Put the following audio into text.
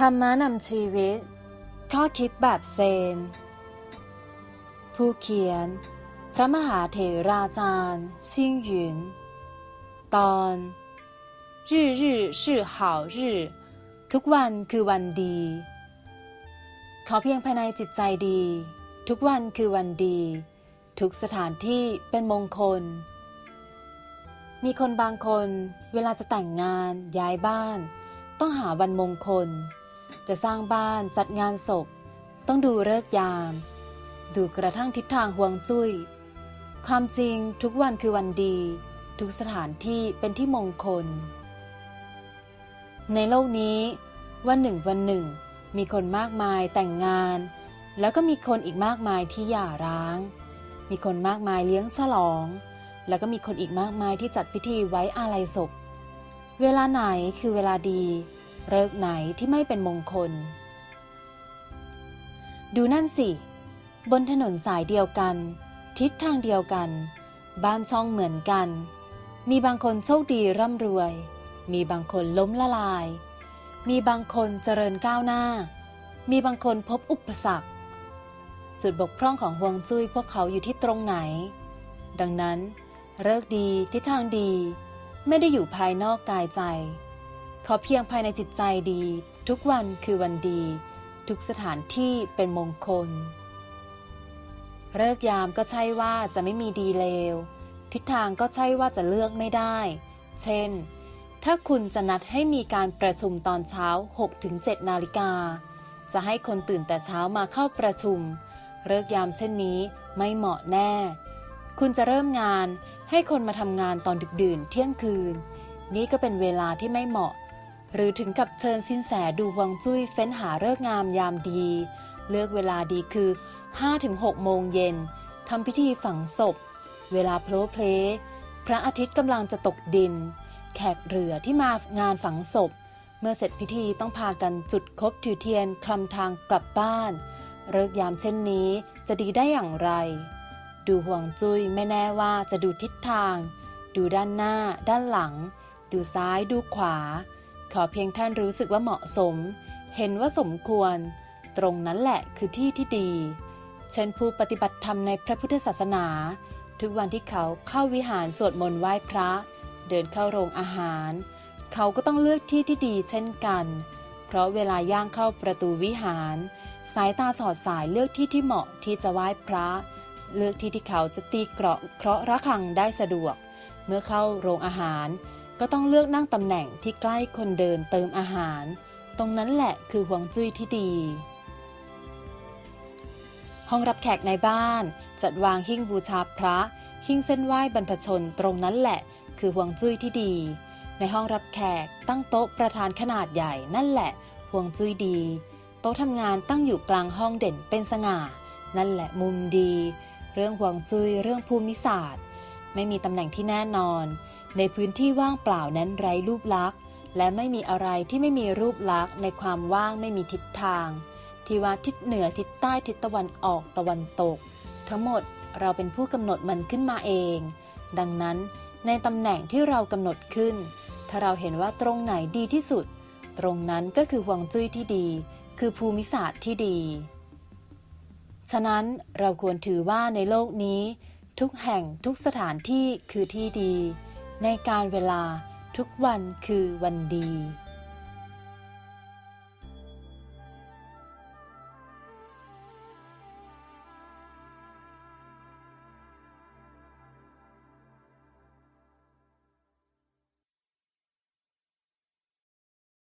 ธรรมะนำชีวิต ข้อคิดแบบเซน ผู้เขียน พระมหาเถราจารย์ ชิงหยุน ตอนรื่รื่ชื่อหาวรื่อทุกวันคือวันดี ขอเพียงภายในจิตใจดี ทุกวันคือวันดี ทุกสถานที่เป็นมงคล มีคนบางคน เวลาจะแต่งงานย้ายบ้าน ต้องหาวันมงคล จะสร้างบ้านจัดงานศพ ต้องดูเลิกยาม ดูกระทั่งทิศทางห่วงจุย้ย ความจริงทุกวันคือวันดี ทุกสถานที่เป็นที่มงคล ในโลกนี้วันหนึ่งวันหนึ่ง มีคนมากมายแต่งงาน แล้วก็มีคนอีกมากมายที่หย่าร้าง มีคนมากมายเลี้ยงฉลอง แล้วก็มีคนอีกมากมายที่จัดพิธีไว้อาลัยศพ เวลาไหนคือเวลาดี เลิกไหนที่ไม่เป็นมงคล ดูนั่นสิ บนถนนสายเดียวกัน ทิศทางเดียวกัน บ้านช่องเหมือนกัน มีบางคนโชคดีร่ำรวย มีบางคนล้มละลาย มีบางคนเจริญก้าวหน้า มีบางคนพบอุปสรรค จุดบกพร่องของฮวงจุ้ยพวกเขาอยู่ที่ตรงไหน ดังนั้นเลิกดีทิศทางดี ไม่ได้อยู่ภายนอกกายใจ ขอเพียงภายในจิตใจดี ทุกวันคือวันดี ทุกสถานที่เป็นมงคล เลิกยามก็ใช่ว่าจะไม่มีดีเลว ทิศทางก็ใช่ว่าจะเลือกไม่ได้ เช่น ถ้าคุณจะนัดให้มีการประชุมตอนเช้า 6-7 นาฬิกา จะให้คนตื่นแต่เช้ามาเข้าประชุม เลิกยามเช่นนี้ไม่เหมาะแน่ คุณจะเริ่มงานให้คนมาทำงานตอนดึกดื่นเที่ยงคืน นี่ก็เป็นเวลาที่ไม่เหมาะ หรือถึงกับเชิญสินแสดูฮวงจุ้ยเฟ้นหาเลิกงามยามดี เลือกเวลาดีคือ 5-6 โมงเย็นทำพิธีฝังศพ เวลาโพลเพลพระอาทิตย์กำลังจะตกดิน แขกเรือที่มางานฝังศพ เมื่อเสร็จพิธีต้องพากันจุดคบถือเทียนคลำทางกลับบ้าน เลิกยามเช่นนี้จะดีได้อย่างไร ดูห่วงจุ้ยไม่แน่ว่าจะดูทิศทาง ดูด้านหน้า ด้านหลัง ดูซ้ายดูขวา ขอเพียงท่านรู้สึกว่าเหมาะสม เห็นว่าสมควร ตรงนั้นแหละคือที่ที่ดี เช่นผู้ปฏิบัติธรรมในพระพุทธศาสนา ทุกวันที่เขาเข้าวิหารสวดมนต์ไหว้พระ เดินเข้าโรงอาหาร เขาก็ต้องเลือกที่ที่ดีเช่นกัน เพราะเวลาย่างเข้าประตูวิหาร สายตาสอดสายเลือกที่ที่เหมาะที่จะไหว้พระ เลือกที่ที่เขาจะตีเกราะเคราะห์ระฆังได้สะดวก เมื่อเข้าโรงอาหาร ก็ต้องเลือกนั่งตำแหน่งที่ใกล้คนเดินเติมอาหาร ตรงนั้นแหละคือหวงจุ้ยที่ดี ห้องรับแขกในบ้าน จัดวางหิ้งบูชาพระ หิ้งเส้นไหว้บรรพชนตรงนั้นแหละ คือหวงจุ้ยที่ดี ในห้องรับแขกตั้งโต๊ะประธานขนาดใหญ่นั่นแหละหวงจุ้ยดี โต๊ะทำงานตั้งอยู่กลางห้องเด่นเป็นสง่า นั่นแหละมุมดี เรื่องหวงจุ้ยเรื่องภูมิศาสตร์ ไม่มีตำแหน่งที่แน่นอน ในพื้นที่ว่างเปล่านั้นไร้รูปลักษณ์ และไม่มีอะไรที่ไม่มีรูปลักษณ์ในความว่างไม่มีทิศทาง ที่ว่าทิศเหนือทิศใต้ทิศตะวันออกตะวันตก ทั้งหมดเราเป็นผู้กำหนดมันขึ้นมาเอง ดังนั้นในตำแหน่งที่เรากำหนดขึ้น ถ้าเราเห็นว่าตรงไหนดีที่สุด ตรงนั้นก็คือห่วงจุ้ยที่ดี คือภูมิศาสตร์ที่ดี ฉะนั้นเราควรถือว่าในโลกนี้ ทุกแห่งทุกสถานที่คือที่ดี ในการเวลาทุกวันคือวันดี